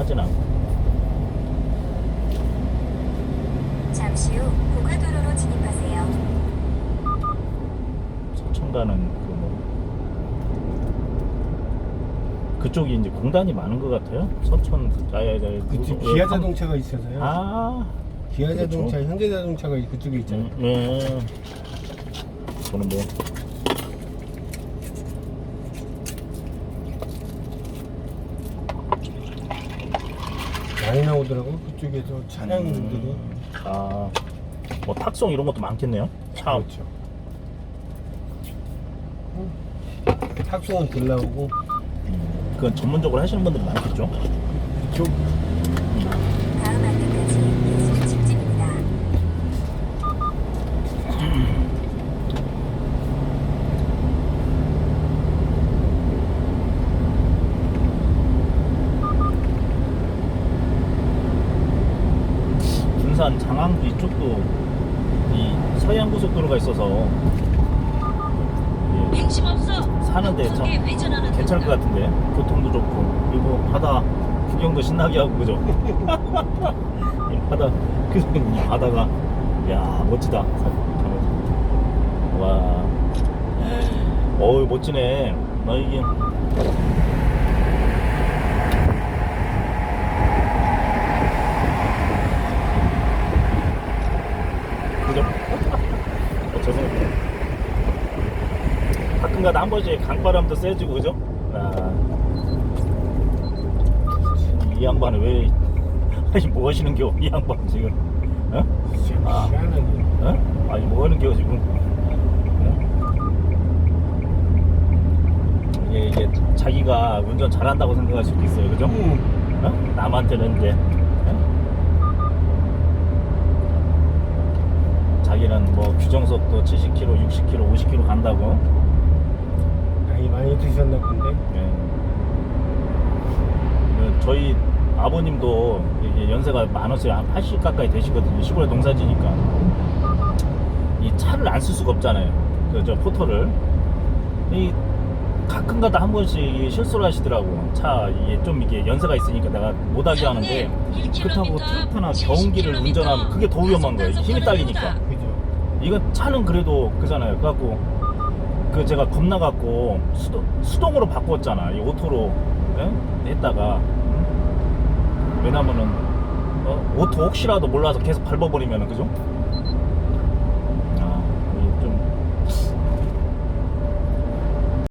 하진 않고 잠시 후 고가도로로 진입하세요. 서천 가는 그 뭐 그쪽이 이제 공단이 많은 것 같아요. 서천 아야 야 그쪽 기아 자동차가 있어서요. 아 기아 그렇죠. 자동차, 현대 자동차가 그쪽에 있잖아요. 음, 네. 저는 뭐 많이 나 오더라고 그쪽에서 차량들이. 음, 아, 뭐 탁송 이런 것도 많겠네요. 차. 그렇죠. 탁송은 덜 나오고 음, 그건 전문적으로 하시는 분들이 많겠죠. 그쪽 군산 장항도 이쪽도 이 서해안 고속도로가 있어서 예. 사는데 참 괜찮을 것 같은데. 교통도 좋고. 그리고 바다 구경도 신나게 하고 그죠? 이 바다 그이 바다가. 야 멋지다. 와. 어우 멋지네. 나 이게 그죠? 어, 죄송합니다 가끔가다 한 번씩 강바람도 세지고 그죠? 아, 이 양반은 왜 아니 뭐 하시는 겨 이 양반 지금 어? 아. 어? 아니 뭐 하는 겨 지금 어? 이게, 이게 자기가 운전 잘한다고 생각할 수도 있어요 그죠? 음, 어? 남한테는 이제 어? 자기는 뭐 규정속도 70km, 60km, 50km 간다고 나이 많이 드셨나 본데 예. 그 저희 아버님도 이게 연세가 많으세요. 한 80 가까이 되시거든요. 시골에 농사지니까. 이 차를 안 쓸 수가 없잖아요. 그저 포터를. 이 가끔가다 한 번씩 이 실수를 하시더라고. 차 이게 좀 이게 연세가 있으니까 내가 못하게 하는데 그렇다고 트럭터나 경운기를 운전하면 그게 더 위험한 거예요. 힘이 딸리니까. 그죠 이건 차는 그래도 그잖아요. 그래갖고 그 제가 겁나갖고 수동, 수동으로 바꿨잖아. 이 오토로 예? 했다가 응? 왜냐면은 어? 오토 혹시라도 몰라서 계속 밟아버리면은 그죠?